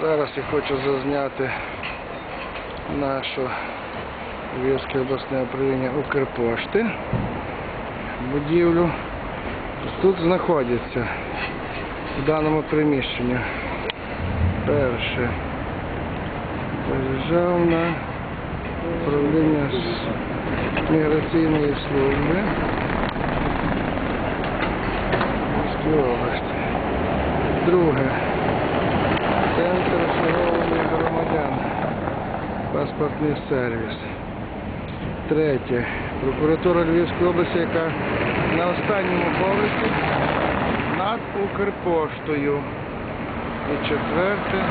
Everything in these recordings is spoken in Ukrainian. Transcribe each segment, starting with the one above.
Зараз я хочу зазняти нашу Львівське обласне управління Укрпошти. Будівлю. Тут знаходяться в даному приміщенні. Перше. Державне управління міграційної служби. Області. Друге. Паспортний сервіс. Третє. Прокуратура Львівської області, яка на останньому поверсі над Укрпоштою. І четверте.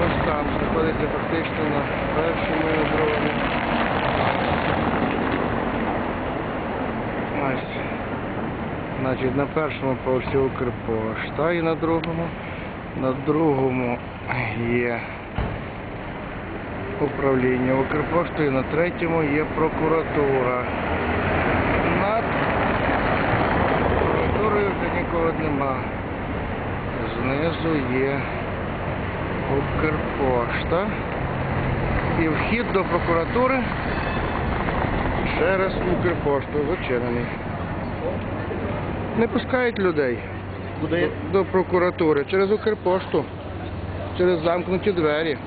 Ось там знаходиться фактично на першому і. Ось. Значить, на першому поверсі Укрпошта і на другому. На другому є управління Укрпоштою, на третьому є прокуратура. Над прокуратурою вже нікого нема. Знизу є Укрпошта. І вхід до прокуратури через Укрпошту зачинений. Не пускають людей Куди? до прокуратури через Укрпошту, через замкнуті двері.